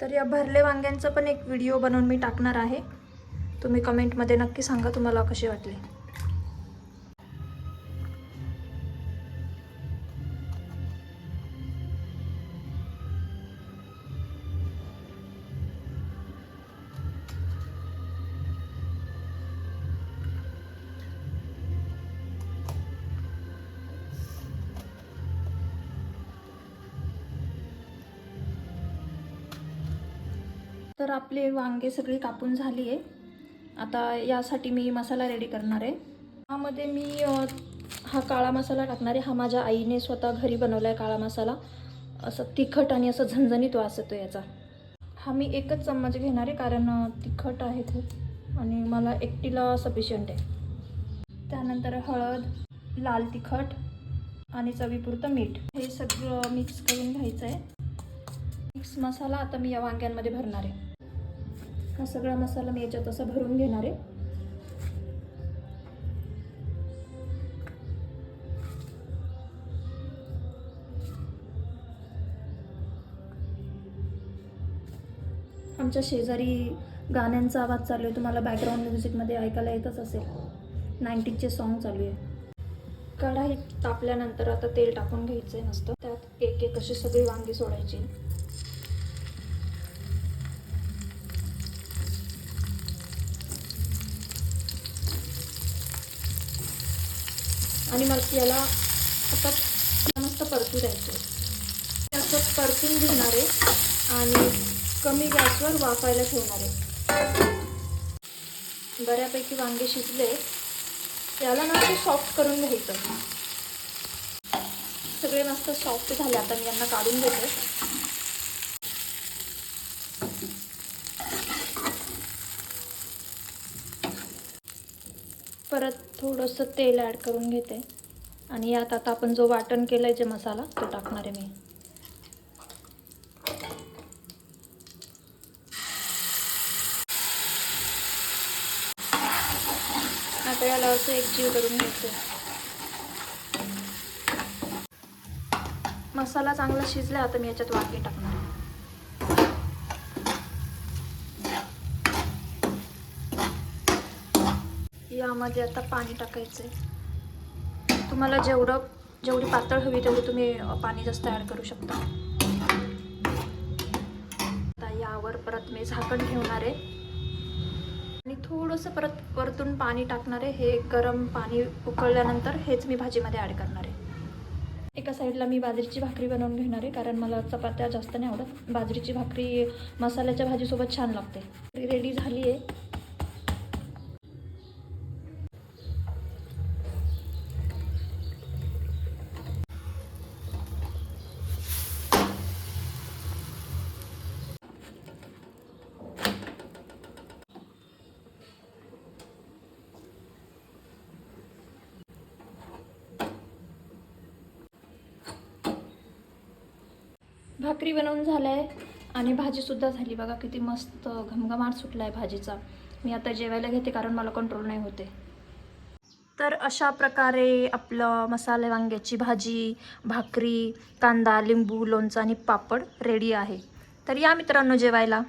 तर या भरले वांग्यांचं पण एक व्हिडिओ बनवून मी टाकणार आहे. तुम्ही कमेंटमध्ये नक्की सांगा तुम्हाला कसे वाटले. तर आपले वांगे सगळी कापून झाली आहे. आता यासाठी मी मसाला रेडी करणार आहे. यामध्ये मी हा काळा मसाला टाकणार आहे. हा माझ्या आईने स्वतः घरी बनवला आहे काळा मसाला. असं तिखट आणि असं झणझणीत वास येतो याचा. हा मी एकच चम्मच घेणार आहे कारण तिखट आहे खूप आणि मला एकटीला सफिशियंट आहे. त्यानंतर हळद लाल तिखट आणि चवीपुरतं मीठ. हे सगळं मिक्स करून घ्यायचं आहे. मिक्स मसाला आता मी या वांग्यांमध्ये भरणार आहे. हा सगळा मसाला मी याच्यात असा भरून घेणार आहे. आमच्या शेजारी गाण्यांचा आवाज चालू आहे. तुम्हाला बॅकग्राऊंड म्युझिकमध्ये ऐकायला येतच असेल. नाईन्टीजचे सॉन्ग चालू आहे. कढाई तापल्यानंतर आता तेल टाकून घ्यायचं आहे नसतं. त्यात एक एक अशी सगळी वांगी सोडायची. आणि मग याला आता मस्त परतू द्यायचं असं परतून घेणार आहे आणि कमी गॅसवर वाफायला ठेवणार आहे. बऱ्यापैकी वांगे शिजले. याला ना ते सॉफ्ट करून घ्यायचं. सगळे मस्त सॉफ्ट झाले. आता मी यांना काढून घेते. परत थोडंसं तेल ॲड करून घेते. आणि यात आता आपण जो वाटण केलं आहे जे मसाला तो टाकणार आहे मी. आता याला असं एकजीव करून घेते मसाला चांगला शिजला आता मी याच्यात वांगी टाकणार यामध्ये आता पाणी टाकायचं आहे तुम्हाला जेवढं जेवढी पातळ हवी तेवढी तुम्ही पाणी जास्त ॲड करू शकता. आता यावर परत मी झाकण ठेवणार आहे. आणि थोडंसं परत परतून पाणी टाकणार आहे. हे गरम पाणी उकळल्यानंतर हेच मी भाजीमध्ये ॲड करणार आहे. एका साईडला मी बाजरीची भाकरी बनवून घेणार आहे कारण मला चपात्या जास्त नाही आवडत. बाजरीची भाकरी मसाल्याच्या भाजीसोबत छान लागते. रेडी झाली आहे. भाकरी बनवून झालं आहे आणि भाजीसुद्धा झाली. बघा किती मस्त घमघमाट सुटला आहे भाजीचा. मी आता जेवायला घेते कारण मला कंट्रोल नाही होते. तर अशा प्रकारे आपलं मसाले वांग्याची भाजी भाकरी कांदा लिंबू लोणचं आणि पापड रेडी आहे. तर या मित्रांनो जेवायला.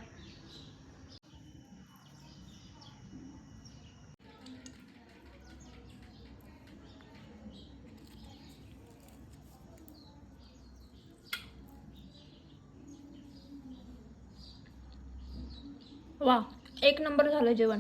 वा एक नंबर झालं जेवण.